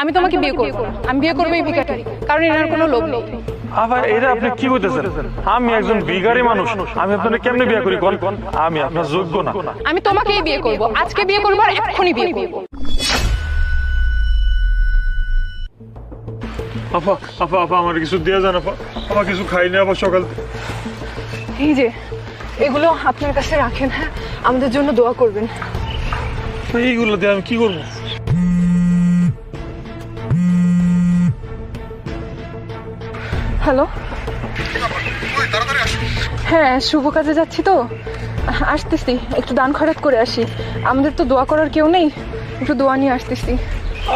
আমি তোমাকে বিয়ে করব আমি বিয়ে করব এই কারণ এনার কোনো লোভ নেই। আবার এটা আপনি কি করতেছেন আমি একজন বিগারি মানুষ। আমি আপনাকে কেমনে বিয়ে করি কোন? আমি আপনার যোগ্য না। আমি তোমাকেই বিয়ে করব। আজকে বিয়ে করব আর এক্ষুনি বিয়ে করব। আপা আপা আপা আমার কিছু দিয়ে যান আপা আপা কিছু খাইনি সকাল। এই যে এগুলো আপনার কাছে রাখেন হ্যাঁ? আমাদের জন্য দোয়া করবেন। এইগুলো দিয়ে আমি কি করব? হ্যালো। হ্যাঁ শুভ কাজে যাচ্ছি তো। আসতেছি একটু দান খয়রাত করে আসি। আমাদের তো দোয়া করার কেউ নেই একটু দোয়া নিয়ে আসতেছি।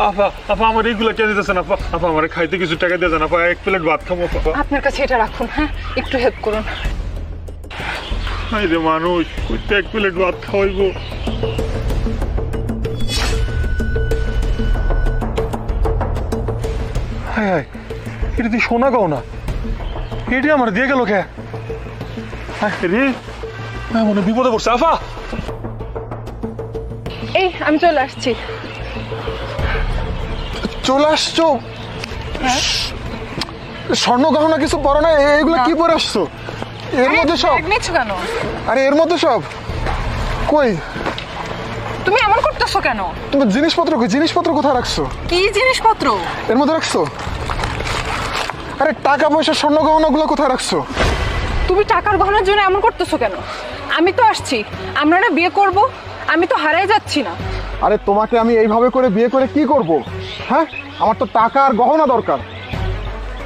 আপা আপা আমার এইগুলো কে দিতেছেন আপা? আপা আমার খাইতে কিছু টাকা দিয়ে যান আপা এক প্লেট ভাত খাব আপনার কাছে এটা রাখুন হ্যাঁ? একটু হেল্প করুন। রে মানুষ কইতে এক প্লেট ভাত খাওয়াইবো। হাই হাই এটা তুই শোনা গাও না এটি আমার দিয়ে গেল কে? রে হ্যাঁ মনে বিপদে পড়ছে। আফা! এই আমি চলে আসছি। চলে আসছো? স্বর্ণ গহনা কিছু পরো না? এগুলো কি পরে আসছো? এর মধ্যে সব? কেন? আরে এর মধ্যে সব? কই? তুমি এমন করতেছো কেন? তোমার জিনিসপত্র কই? জিনিসপত্র কোথায় রাখছো? কি জিনিসপত্র? এর মধ্যে রাখছো? আরে টাকা পয়সা স্বর্ণ গহনাগুলো কোথায় রাখছো? তুমি টাকার গহনার জন্য এমন করতেছো কেন? আমি তো আসছি আমরা না বিয়ে করব আমি তো হারাই যাচ্ছি না। আরে তোমাকে আমি এইভাবে করে বিয়ে করে কি করব? হ্যাঁ? আমার তো টাকা আর গহনা দরকার।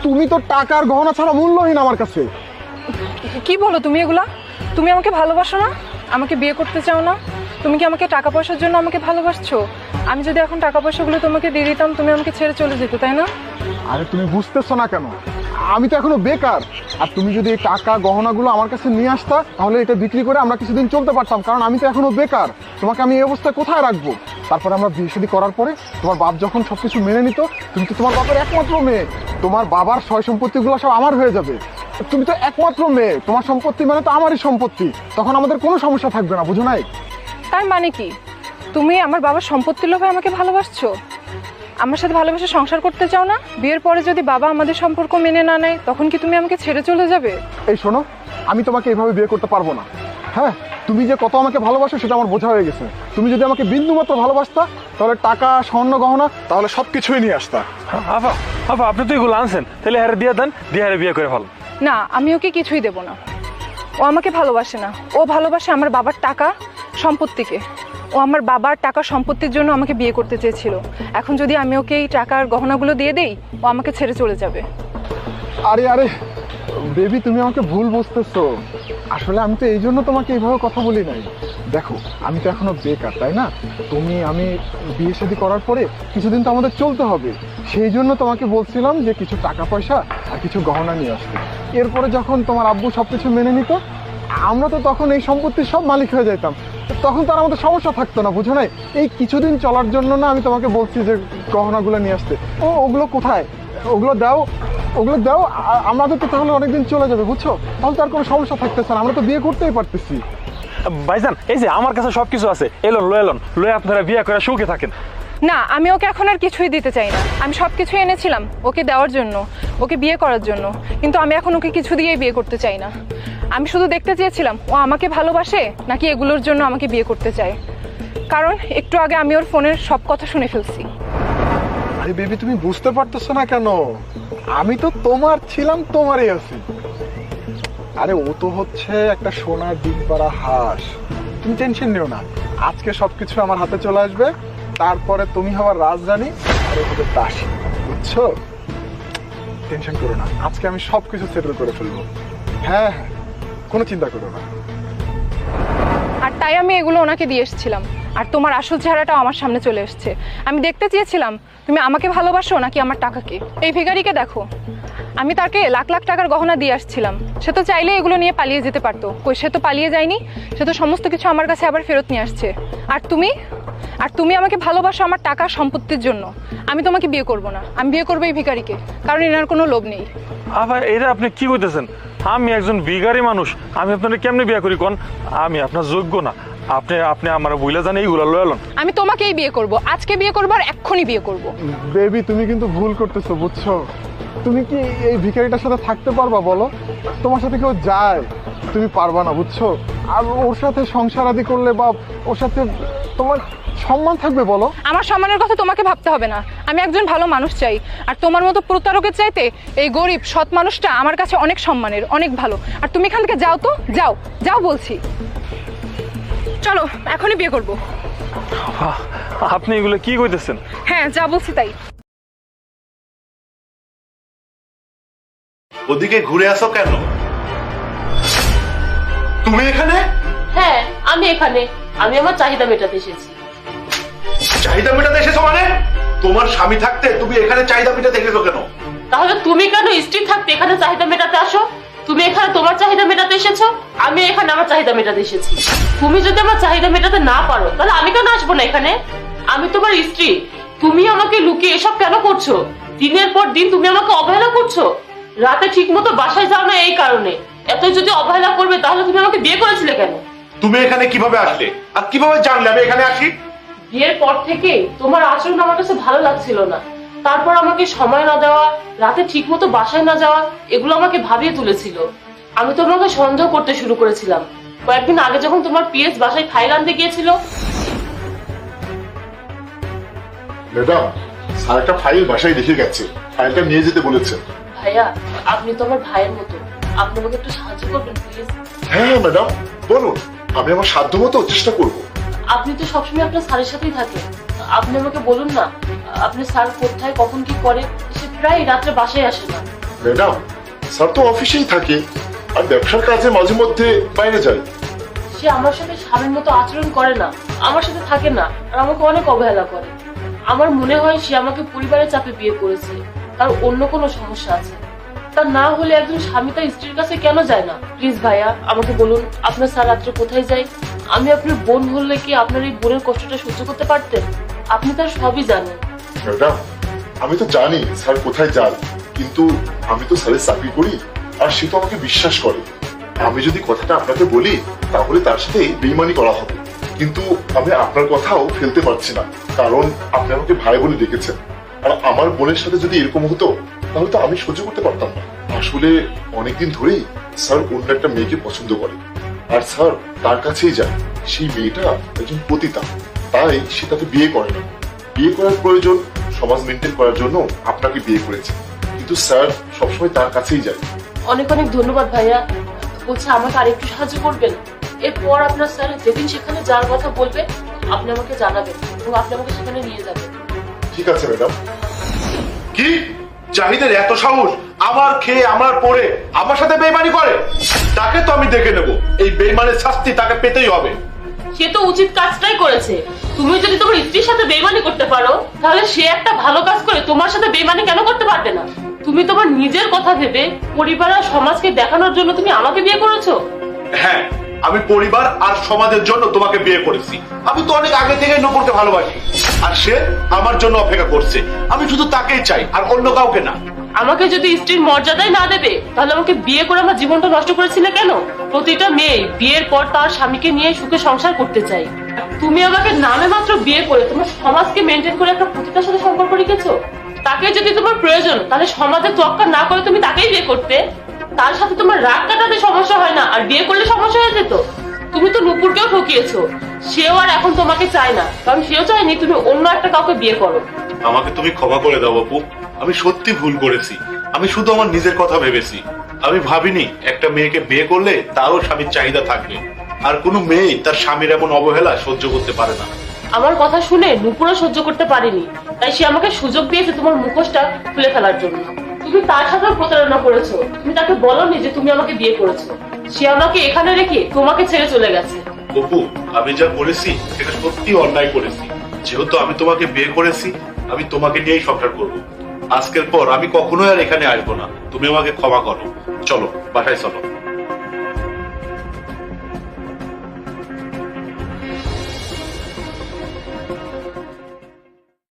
তুমি তো টাকার গহনা ছাড়া মূল্যহীন আমার কাছে। কি বলো তুমি এগুলা? তুমি আমাকে ভালোবাসো না? আমাকে বিয়ে করতে চাও না? তুমি কি আমাকে টাকা পয়সার জন্য আমাকে ভালোবাসছো? আমি যদি এখন টাকা পয়সাগুলো তোমাকে দিয়ে দিতাম তুমি আমাকে ছেড়ে চলে যেতে তাই না? আরে তুমি বুঝতেছো না কেন? আমি তো এখনও বেকার। আর তুমি যদি এই টাকা, গহনাগুলো আমার কাছে নিয়ে আসতা, তাহলে এটা বিক্রি করে আমরা কিছুদিন চলতে পারতাম, কারণ আমি তো এখনও বেকার। তোমাকে আমি এই অবস্থায় কোথায় রাখব? তারপরে আমরা বিয়ে শাদী করার পরে তোমার বাপ যখন সব কিছু মেনে নিত, তুমি তো তোমার বাবার একমাত্র মেয়ে। তোমার বাবার সয় সম্পত্তিগুলো সব আমার হয়ে যাবে। তুমি তো একমাত্র মেয়ে। তোমার সম্পত্তি মানে তো আমারই সম্পত্তি। তখন আমাদের কোনো সমস্যা থাকবে না, বুঝো নাই? তার মানে কি? তুমি আমার বাবার সম্পত্তির লোভে আমাকে ভালোবাসছো? আমার সাথে ভালোবেসে সংসার করতে চাও না? বিয়ের পরে যদি বাবা আমাদের সম্পর্ক মেনে না নেয় তখন কি তুমি আমাকে ছেড়ে চলে যাবে? এই শোনো আমি তোমাকে এইভাবে বিয়ে করতে পারব না। হ্যাঁ তুমি যে কত আমাকে ভালোবাসো সেটা আমার বোঝা হয়ে গেছে। তুমি যদি আমাকে বিন্দু মাত্র ভালোবাসতা তাহলে টাকা স্বর্ণ গহনা তাহলে সব কিছুই নিয়ে আসতা। আফা আফা আপনি তো এগুলো আনছেন। তাহলে হারে দিয়ে দেন দিয়ে হারে বিয়ে করে ফেল না আমি ওকে কিছুই দেব না। ও আমাকে ভালোবাসে না। ও ভালোবাসে আমার বাবার টাকা সম্পত্তিকে। ও আমার বাবার টাকা সম্পত্তির জন্য আমাকে বিয়ে করতে চেয়েছিল। এখন যদি আমি ওকে এই টাকার গহনাগুলো দিয়ে দেই, ও আমাকে ছেড়ে চলে যাবে। আরে আরে, বেবি, তুমি আমাকে ভুল বুঝতেছো। আসলে আমি তো এই জন্য তোমাকে এইভাবে কথা বলি নাই। দেখো, আমি তো এখনও বেকার, তাই না? তুমি, আমি বিয়ে শাদী করার পরে কিছুদিন তো আমাদের চলতে হবে। সেই জন্য তোমাকে বলছিলাম যে কিছু টাকা পয়সা আর কিছু গহনা নিয়ে আসতে। এরপরে যখন তোমার আব্বু সব কিছু মেনে নিত, আমরা তো তখন এই সম্পত্তির সব মালিক হয়ে যেতাম তখন তো আর আমাদের সমস্যা থাকতো না বুঝো নাই? এই কিছুদিন চলার জন্য না আমি তোমাকে বলছি যে গহনাগুলো নিয়ে আসতে। ও ওগুলো কোথায়? ওগুলো দাও ওগুলো দাও আমাদের তো তাহলে অনেকদিন চলে যাবে বুঝছ? তাহলে তো আর কোনো সমস্যা থাকতেছে না আমরা তো বিয়ে করতেই পারতেছি। ভাইজান এই যে আমার কাছে সব কিছু আছে এলন লয় এলন লয়ে আপনারা বিয়ে করে সুখে থাকেন। না আমি ওকে এখন আর কিছুই দিতে চাই না। আমি সব কিছু এনেছিলাম ওকে দেওয়ার জন্য ওকে বিয়ে করার জন্য কিন্তু আমি এখন ওকে কিছু দিয়েই বিয়ে করতে চাই না। আমি শুধু দেখতে চেয়েছিলাম, ও আমাকে ভালোবাসে নাকি এগুলোর জন্য আমাকে বিয়ে করতে চায়? কারণ একটু আগে আমি ওর ফোনের সব কথা শুনে ফেলছি। আরে বেবি, তুমি বুঝতে পারতেছো না কেন? আমি তো তোমার ছিলাম, তোমারই আছি। আরে ও তো হচ্ছে একটা সোনার পাড়া হাঁস। তুমি টেনশন নিও না। আজকে সবকিছু আমার হাতে চলে আসবে। তারপরে তুমি হবার রাজধানী আর ও হবে দাসী। বুঝছ? টেনশন করো না। আজকে আমি সবকিছু সেটেল করে ফেলব। হ্যাঁ হ্যাঁ। কোনো চিন্তা করো না। আর তাই আমি এগুলো ওনাকে দিয়ে এসেছিলাম। আর তোমার আসল চেহারাটাও আমার সামনে চলে এসেছে। আমি দেখতে চেয়েছিলাম তুমি আমাকে ভালোবাসো নাকি আমার টাকাকে? এই ভিখারিকে দেখো। আমি তাকে লাখ লাখ টাকার গহনা দিয়ে আসছিলাম। সে তো চাইলে এগুলো নিয়ে পালিয়ে যেতে পারতো। কই সে তো পালিয়ে যায়নি। সে তো সমস্ত কিছু আমার কাছে আবার ফেরত নিয়ে আসছে। আর তুমি? আর তুমি আমাকে ভালোবাসো আমার টাকা সম্পত্তির জন্য। আমি তোমাকে বিয়ে করব না। আমি বিয়ে করব এই ভিখারিকে। কারণ এনার কোনো লোভ নেই। আবার এটা আপনি কি করতেছেন আমি একজন বিগারি মানুষ আমি আপনারা কেমনে বিয়ে করি কোন? আমি আপনার যোগ্য না। আপনি আপনি আমার বইলা জান এইগুলো লয়ে এলেন আমি তোমাকেই বিয়ে করব। আজকে বিয়ে করব আর এক্ষুনি বিয়ে করব। বেবি তুমি কিন্তু ভুল করতেছো বুঝছ? তুমি কি এই ভিখারিটার সাথে থাকতে পারবা বলো? তোমার সাথে কেউ যায় তুমি পারবা না বুঝছ? আর ওর সাথে সংসার আদি করলে বা ওর সাথে তোমার সম্মান থাকবে বলো। আমার সম্মানের কথা তোমাকে ভাবতে হবে না। আমি একজন ভালো মানুষ চাই। আর তোমার মতো প্রতারকের চাইতে এই গরিব সৎ মানুষটা আমার কাছে অনেক সম্মানের অনেক ভালো। আর তুমি এখান থেকে যাও তো যাও যাও বলছি। চলো এখনই বিয়ে করব। আপনি এগুলো কি কইতেছেন? হ্যাঁ যা বলছি তাই। ওদিকে ঘুরে আসো কেন? তুমি এখানে? হ্যাঁ আমি এখানে। আমি আমার চাহিদা মেটাতে এসেছি। চাহিদা মেটাতে এসেছ মানে? তোমার স্বামী থাকতে তুমি এখানে চাহিদা মেটাতে এসেছ কেন? তাহলে তুমি কেন স্ত্রী থাকতে এখানে চাহিদা মেটাতে আসো? তুমি এখানে তোমার চাহিদা মেটাতে এসেছ? আমি এখানে আমার চাহিদা মেটাতে এসেছি। তুমি যদি আমার চাহিদা মেটাতে না পারো তাহলে আমি কেন আসব না এখানে? আমি তোমার স্ত্রী। তুমি আমাকে লুকিয়ে এসব কেন করছ? দিনের পর দিন তুমি আমাকে অবহেলা করছ? রাতে ঠিক মতো বাসায় যাও না এই কারণে। এত যদি অবহেলা করবে তাহলে তুমি আমাকে বিয়ে করেছিলে কেন? তুমি এখানে কীভাবে আসলে? আর কীভাবে জানলে? আমি এখানে আসি। বিয়ের পর থেকে তোমার আচরণ আমার কাছে ভালো লাগছিল না। তারপর আমাকে সময় না দেওয়া রাতে ঠিক মতো বাসায় না যাওয়া এগুলো আমাকে ভাবিয়ে তুলেছিল। আমি তোমাকে সন্দেহ করতে শুরু করেছিলাম। কয়েকদিন আগে যখন তোমার পিএস বাসায় ফাইল আনতে গিয়েছিল। ম্যাডাম স্যার একটা ফাইল বাসায় রেখে গেছে। ফাইলটা নিয়ে যেতে বলেছেন ভাইয়া আপনি তো আমার ভাইয়ের মতো। আপনি আমাকে একটু সাহায্য করবেন প্লিজ। হ্যাঁ ম্যাডাম বলুন। আমি আমার সাধ্য মতো চেষ্টা করব। আপনি তো সবসময় আপনার স্যারের সাথেই থাকেন। আপনি আমাকে বলুন না আপনি স্যার কোথায় কখন কি করে সে প্রায় রাত্রে বাসায় আসে না। ম্যাডাম স্যার তো অফিসেই থাকে আর ব্যবসার কাজে মাঝে মধ্যে বাইরে যায়। সে আমার সাথে স্বামীর মতো আচরণ করে না আমার সাথে থাকে না আর আমাকে অনেক অবহেলা করে। আমার মনে হয় সে আমাকে পরিবারের চাপে বিয়ে করেছে তার অন্য কোনো সমস্যা আছে। তা না হলে একজন স্বামী তার স্ত্রীর কাছে কেন যায় না? প্লিজ ভাইয়া, আমাকে বলুন, আপনার স্যার রাত্রে কোথায় যায়? আমি আপনার বোন হলে কি আপনার এই বোনের কষ্টটা সহ্য করতে পারতেন? আপনি তার সবই জানেন। ম্যাডাম, আমি তো জানি স্যার কোথায় যান, কিন্তু আমি তো স্যারের চাকরি করি, আর সে তো আমাকে বিশ্বাস করে। আমি যদি কথাটা আপনাকে বলি, তাহলে তার সাথে বেইমানি করা হবে। কিন্তু আমি আপনার কথাও ফেলতে পারছি না, কারণ আপনি আমাকে ভাই বলে ডেকেছেন। আর আমার বোনের সাথে যদি এরকম হতো তাহলে তো আমি সহ্য করতে পারতাম না। আসলে অনেকদিন ধরেই স্যার অন্য একটা মেয়েকে পছন্দ করে আর স্যার তার কাছেই যায়। সেই মেয়েটা একজন পতিতা। তাই সে তাকে বিয়ে করে না। বিয়ে করার প্রয়োজন সমাজ মেনটেন করার জন্য আপনাকে বিয়ে করেছে। কিন্তু স্যার সবসময় তার কাছেই যায়। অনেক অনেক ধন্যবাদ ভাইয়া। বলছে আমাকে আরেকটু সাহায্য করবেন। এরপর আপনার স্যার যেদিন সেখানে যাওয়ার কথা বলবে আপনি আমাকে জানাবেন এবং আপনি আমাকে সেখানে নিয়ে যাবেন। ঠিক আছে ম্যাডাম। কি? জাহিদের এত সাহস আমার খেয়ে আমার পরে আমার সাথে বেইমানি করে? তাকে তো আমি দেখে নেব। এই বেইমানের শাস্তি তাকে পেতেই হবে। সে তো উচিত কাজটাই করেছে। তুমি যদি তোমার স্ত্রীর সাথে বেইমানি করতে পারো তাহলে সে একটা ভালো কাজ করে তোমার সাথে বেইমানি কেন করতে পারবে না? তুমি তোমার নিজের কথা ভেবে পরিবার আর সমাজকে দেখানোর জন্য তুমি আমাকে বিয়ে করেছ? হ্যাঁ আমি পরিবার আর সমাজের জন্য তোমাকে বিয়ে করেছি। আমি তো অনেক আগে থেকে নপুরকে ভালোবাসি। আর সে আমার জন্য অপেক্ষা করছে। আমি শুধু তাকেই চাই, আর অন্য কাউকে না। আমাকে যদি স্ত্রীর মর্যাদাই না দেবে, তাহলে আমাকে বিয়ে করে আমার জীবনটা নষ্ট করেছিলে কেন? প্রতিটা মেয়ে বিয়ের পর তার স্বামীকে নিয়ে সুখে সংসার করতে চাই। তুমি আমাকে নামে মাত্র বিয়ে করে তোমার সমাজকে মেনটেন করে একটা প্রতিটার সাথে সম্পর্ক রেখেছো? তাকে যদি তোমার প্রয়োজন, তাহলে সমাজে তোয়াক্কা না করে তুমি তাকেই বিয়ে করতে। তার সাথে তোমার রাগ কাটাতে সমস্যা হয় না আর বিয়ে করলে সমস্যা হয়ে যেত। তুমি তো নুপুরকেও ঠকিয়েছো। সেও আর এখন তোমাকে চায় না। কারণ সেও চায়নি তুমি অন্য একটা কাউকে বিয়ে করো। আমাকে তুমি ক্ষমা করে দাও বাপু আমি সত্যি ভুল করেছি। আমি শুধু আমার নিজের কথা ভেবেছি। আমি ভাবিনি একটা মেয়েকে বিয়ে করলে তারও স্বামীর চাহিদা থাকবে। আর কোনো মেয়ে তার স্বামীর এমন অবহেলা সহ্য করতে পারে না। আমার কথা শুনে নুপুরও সহ্য করতে পারেনি। তাই সে আমাকে সুযোগ দিয়েছে তোমার মুখোশটা খুলে ফেলার জন্য। তুমি তার সাথে প্রতারণা করেছ। তুমি তাকে বলনি যে তুমি আমাকে বিয়ে করেছ। সে আমাকে এখানে রেখে তোমাকে ছেড়ে চলে গেছে। অপু, আমি যা করেছি, সেটা সত্যি অন্যায় করেছি। যেহেতু আমি তোমাকে বিয়ে করেছি, আমি তোমাকে নিয়েই সংসার করব। আজকের পর আমি কখনোই আর এখানে আসব না। তুমি আমাকে ক্ষমা করো। চলো, বাসায় চলো।